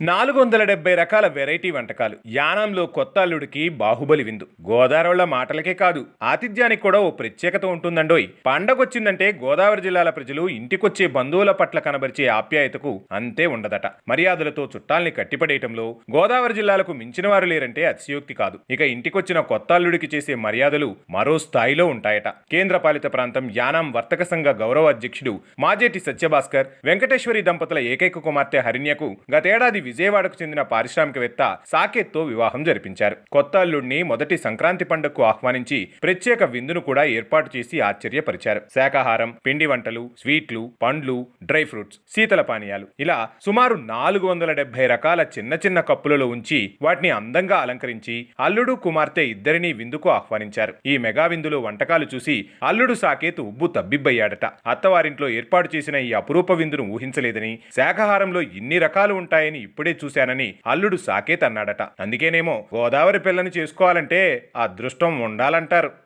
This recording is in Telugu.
నాలుగు వందల డెబ్బై రకాల వెరైటీ వంటకాలు. యానంలో కొత్త అల్లుడికి బాహుబలి విందు. గోదావరిల మాటలకే కాదు ఆతిథ్యానికి కూడా ఓ ప్రత్యేకత ఉంటుందండోయ్. పండగొచ్చిందంటే గోదావరి జిల్లాల ప్రజలు ఇంటికొచ్చే బంధువుల పట్ల కనబరిచే ఆప్యాయతకు అంతే ఉండదట. మర్యాదలతో చుట్టాల్ని కట్టిపడేయటంలో గోదావరి జిల్లాలకు మించిన వారు లేరంటే అతిశయోక్తి కాదు. ఇక ఇంటికొచ్చిన కొత్త అల్లుడికి చేసే మర్యాదలు మరో స్థాయిలో ఉంటాయట. కేంద్ర పాలిత ప్రాంతం యానాం వర్తక సంఘ గౌరవ అధ్యక్షుడు మాజేటి సత్యభాస్కర్ వెంకటేశ్వరి దంపతుల ఏకైక కుమార్తె హరిణ్యకు గతేడాది విజయవాడకు చెందిన పారిశ్రామికవేత్త సాకేత్తో వివాహం జరిపించారు. కొత్త అల్లుడిని మొదటి సంక్రాంతి పండుగకు ఆహ్వానించి ప్రత్యేక విందును కూడా ఏర్పాటు చేసి ఆశ్చర్యపరిచారు. శాకాహారం పిండి వంటలు స్వీట్లు పండ్లు డ్రై ఫ్రూట్స్ శీతల పానీయాలు. ఇలా సుమారు నాలుగు వందల డెబ్బై రకాల చిన్న చిన్న కప్పులలో ఉంచి వాటిని అందంగా అలంకరించి అల్లుడు కుమార్తె ఇద్దరిని విందుకు ఆహ్వానించారు. ఈ మెగా విందులో వంటకాలు చూసి అల్లుడు సాకేత్ ఉబ్బు తబ్బిబ్బయ్యాడట. అత్తవారింట్లో ఏర్పాటు చేసిన ఈ అపురూప విందును ఊహించలేదని శాకాహారంలో ఇన్ని రకాలు ఉంటాయని ఇప్పుడే చూశానని అల్లుడు సాకేత్ అన్నాడట అందుకేనేమో గోదావరి పిల్లని చేసుకోవాలంటే అదృష్టం ఉండాలంటారు.